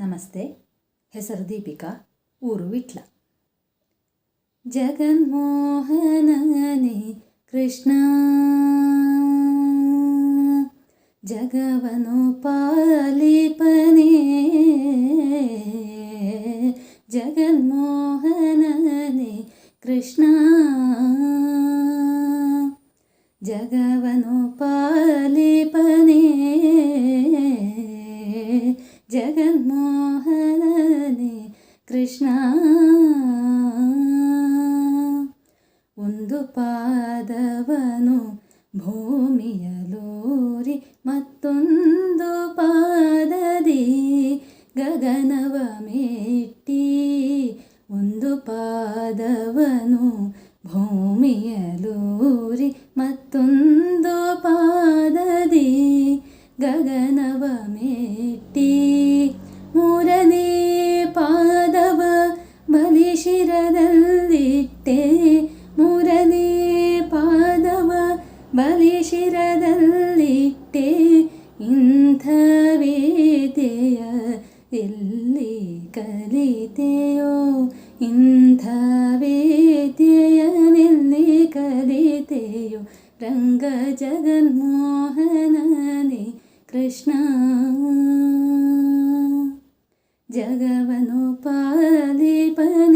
ನಮಸ್ತೆ ಹೆಸರು ದೀಪಿಕಾ ಊರು ವಿಟ್ಲ ಜಗನ್ಮೋಹನನೇ ಕೃಷ್ಣ ಜಗವನು ಪಾಲಿಪನೇ ಜಗನ್ಮೋಹನನೇ ಕೃಷ್ಣ ಜಗವನು ಪಾಲಿಪ ಜಗನ್ಮೋಹನನೇ ಕೃಷ್ಣ ಒಂದು ಪಾದವನು ಭೂಮಿಯಲೋರಿ ಮತ್ತೊಂದು ಪಾದದಿ ಗಗನವ ಮೆಟ್ಟಿ ಒಂದು ಪಾದವನು ಭೂಮಿಯಲೋರಿ ಮತ್ತೊಂದು ಪಾದದಿ ಗಗನವ ಮೆಟ್ಟಿ ಶಿರದಲ್ಲಿಟ್ಟೆ ಮೂರನೇ ಪಾದವ ಬಲಿ ಶಿರದಲ್ಲಿಟ್ಟೆ ಇಂಥ ವೇದೆಯ ಎಲ್ಲಿ ಕಲಿತೆಯೋ ಇಂಥ ವೇದೆಯನೆಲ್ಲಿ ಕಲಿತೆಯೋ ರಂಗ ಜಗನ್ಮೋಹನನೇ ಕೃಷ್ಣ ಜಗವನು ಪಾಲಿಪನ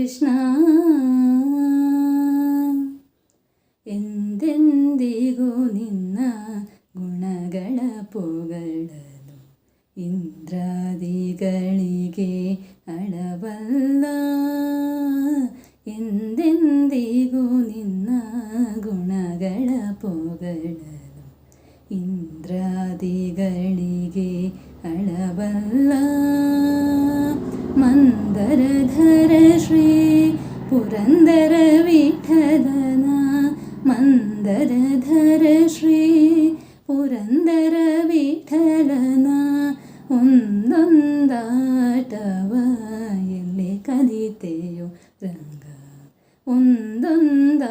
കൃഷ്ണ എന്തെന്തിಗೂ ನಿನ್ನ ಗುಣಗಳ ಪೊಗಳನು ಇಂದ್ರಾದಿಗಳಿಗೆ ಅಳವಲ್ಲ ಎಂದೆಂದಿಗೂ ನಿನ್ನ ಗುಣಗಳ ಪೊಗಳನು ಇಂದ್ರಾದಿಗಳಿಗೆ ಅಳವಲ್ಲ ಮಂದರಧರ ಶ್ರೀ പുരന്തര വിഠലന മന്ദരധര ശ്രീ പുരന്തര വിഠലന ഒന്നൊന്താട്ടവ കലിത്തെയോ രംഗ ರಂಗ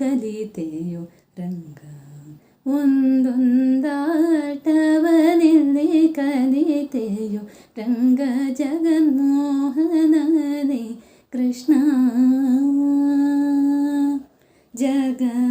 കലിത്തെയോ രംഗ ഒന്നൊന്നാ രംഗ ജഗന്മോഹനേ കൃഷ്ണ ജഗ